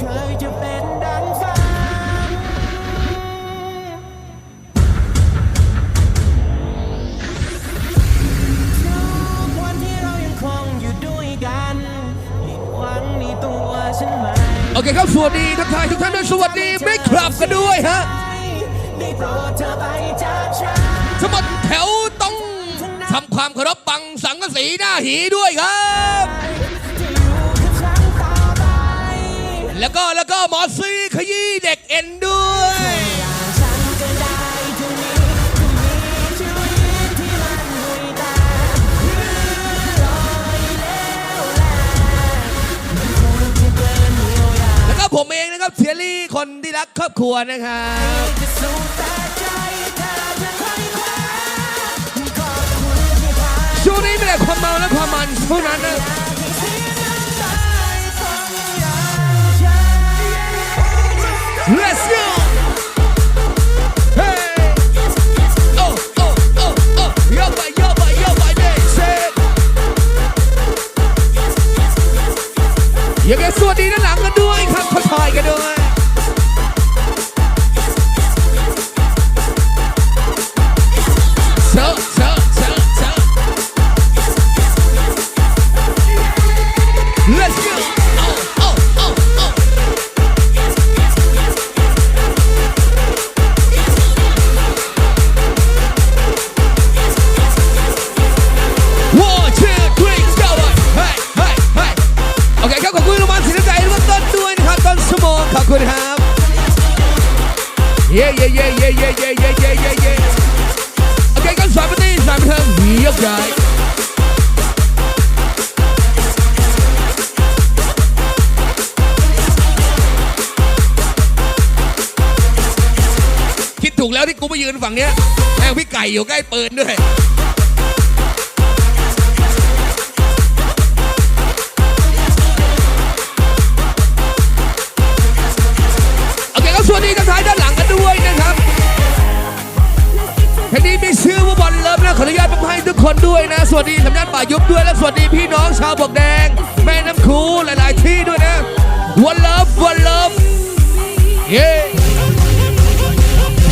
เคยจะเป็นดังฝัน ทุกวันที่เรายังคงอยู่ด้วยกันผิดหวังในตัวฉันไหมโอเคครับสวัสดีทักทายทุกท่านด้วยสวัสดีไม่ครับกันด้วยฮะได้โปรดเธอไปจากฉันทั้งหมดแถวต้องทำความเคารพปังสังกะสีหน้าหีด้วยครับ แล้วก็แล้วก็หมอซีขยี้เด็กเอ็นด้วยแล้วก็ผมเองนะครับเทียรี่คนที่รักครอบครัวนะครับช่วงนี้ไม่แต่ความเมาและความมันเท่านั้นนะ ยังไงสวัสดีด้านหลังกันด้วยครับทักทายกันด้วย yeah yeah yeah yeah yeah yeah yeah okay ก็สายบันนี้สายบันเทิงมียกย้ายคิดถูกแล้วที่กูไปยืนฝั่งเนี้ยแม่งพี่ไก่อยู่ใกล้ปืนด้วย สวัสดีสำนักป่ายุบด้วยและสวัสดีพี่น้องชาวบวกแดง แม่น้ำคูหลาย ๆ ที่ด้วยนะวันเลิฟวันเลิฟเย้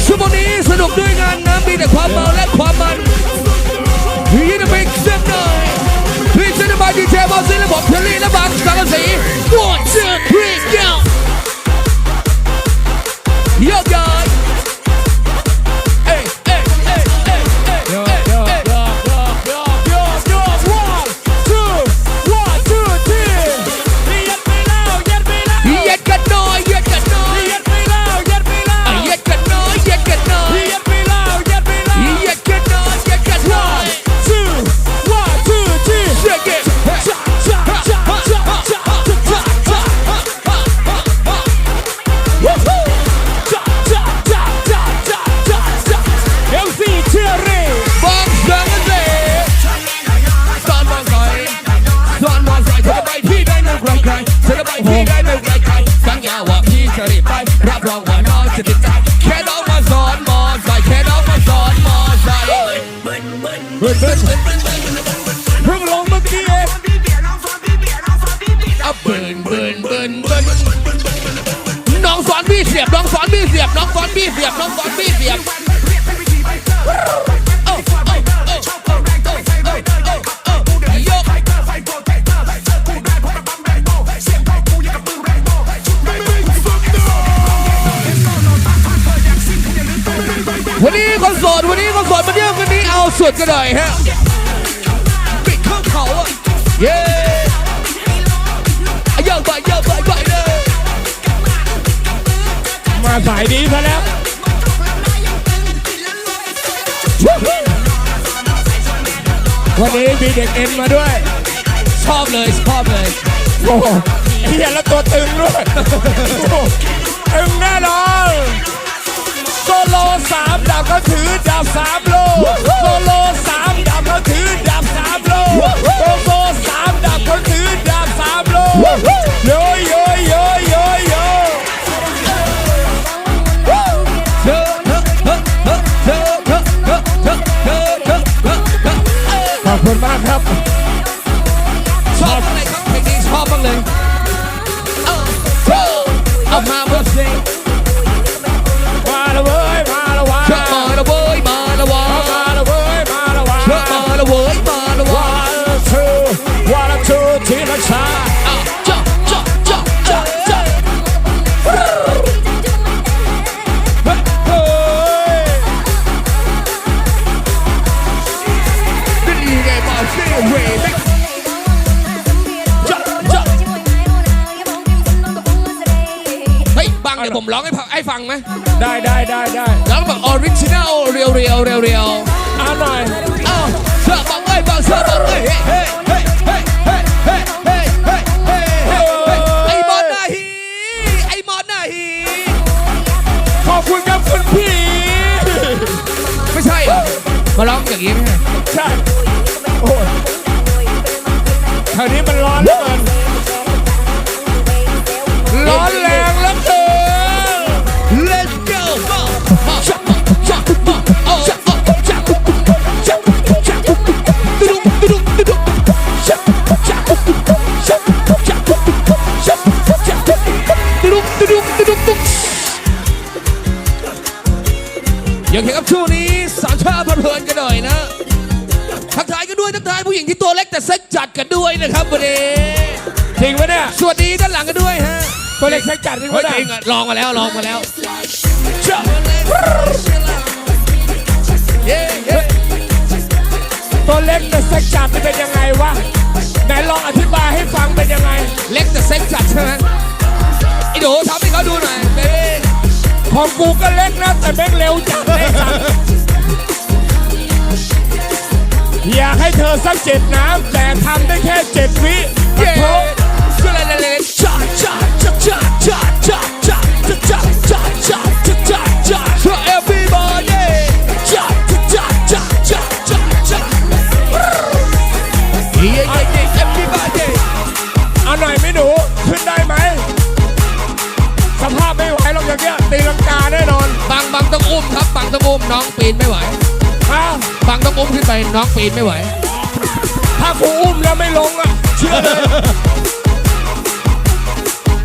ชั่วโมงนี้สนุกด้วยงานนะมีแต่ความเมาและความมันยินดีเป็นเสียงหน่อยพี่เซนต์บายดีเจบอลซิและผมเทลลี่และบางสังกะสี one two t h บิร์นเบิร์นเพิ่งลงเมื่อกี้เองอะเบิร์นเบิร์นเบิร์นเบิร์นน้องสอนพี่เสียบน้องสอนพี่เสียบน้องสอนพี่เสียบน้องสอนพี่เสียบวันนี้คนโสดวันนี้คนโสดมาเที่ยวกัน สุดกันหน่อยฮะปิดเครื่องเขาอะเย้เยอะไปเยอะไปไปเลยมาสายนี้ซะแล้ววันนี้มีเด็กเอ็นมาด้วย ชอบเลยชอบเลยโอ้โหเฮียแล้วตัวตึงด้วยโอ้โหตึงแน่นอนโซโลสามดาบก็ por my ผมร้องให้ฟังให้ฟังไหมได้ได้ได้ได้ร้องแบบออริจินัลเรียวเรียวเรียวเรียวเอาหน่อยเอ้าเชื่อบังเอ้ยบังเชื่อบังเอ้ยเฮ้ยเฮ้ยเฮ้ยเฮ้ยเฮ้ยเฮ้ยเฮ้ยเฮ้ยเฮ้ยเฮ้ยไอ้มอนนาฮีไอ้มอนนาฮีขอบคุณครับคุณพี่ ไม่ใช่เหรอมาร้องอย่างนี้ไหมใช่โอ้ยแถวนี้มันร้อนเหลือเกินร้อน ยากเห็นกับช่วงนี้สามชาติเพลินๆกันหน่อยนะ ทักทายกันด้วยทักทายผู้หญิงที่ตัวเล็กแต่เซ็กจัดกันด้วยนะครับวันนี้จริงปะเนี่ยสวัสดีด้านหลังกันด้วยฮะตัวเล็กใช้จัดจริงเฮ้ปะยเนี่ยจริงอะลองมาแล้วลองมาแล้วเย้เย้ตัวเล็กแต่เซ็กจัดนี่เป็นยังไงวะไหนลองอธิบายให้ฟังเป็นยังไง เล็กแต่เซ็กจัดใช่ไหมไอ้หนูทำให้เขาดูหน่อยเบบี้ ของกูก็เล็กนะ แต่แม่งเร็วจังเลยสัตว์อยากให้เธอสักเจ็ดน้ำแต่ทำได้แค่เจ็ดวิเย้ องอุ้มครับบางต้องอุ้มน้องปีนไม่ไหวอ้าวบางต้องอุ้มขึ้นไปน้องปีนไม่ไหว ถ้ากูอุ้มแล้วไม่ลงอะ เชื่อเลย